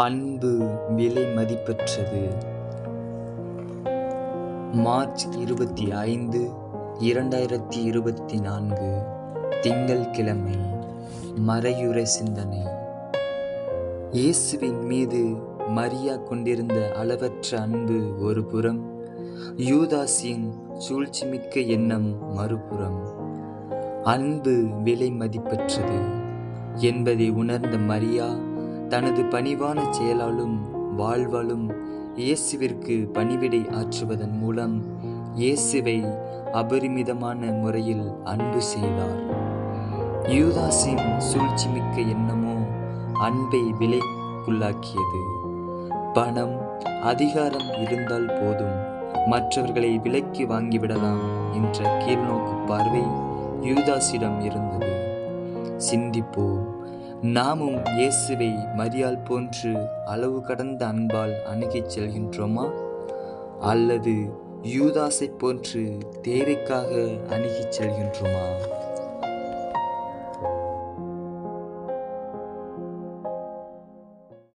அன்பு விலை மதிப்பற்றது. மார்ச் இருபத்தி ஐந்து இரண்டாயிரத்தி இருபத்தி நான்கு திங்கள்கிழமை மறையுற சிந்தனை. இயேசுவின் மீது மரியா கொண்டிருந்த அளவற்ற அன்பு ஒரு புறம் யூதாசியின் சூழ்ச்சிமிக்க எண்ணம் மறுபுறம். அன்பு விலை மதிப்பற்றது என்பதை உணர்ந்த மரியா தனது பணிவான செயலாலும் வாழ்வாலும் இயேசுவிற்கு பணிவிடை ஆற்றுவதன் மூலம் இயேசுவை அபரிமிதமான முறையில் அன்பு செய்தார். யூதாஸின் சூழ்ச்சிமிக்க எண்ணமோ அன்பை விலைக்குள்ளாக்கியது. பணம் அதிகாரம் இருந்தால் போதும். மற்றவர்களை விலைக்கு வாங்கிவிடலாம் என்ற கீழ்நோக்கு பார்வை யூதாஸிடம் இருந்தது. சிந்திப்போம். நாமும் இயேசுவை மரியால் போன்று அளவு கடந்த அன்பால் அணுகிச் செல்கின்றோமா? அல்லது யூதாசை போன்று தேவைக்காக அணுகிச் செல்கின்றோமா?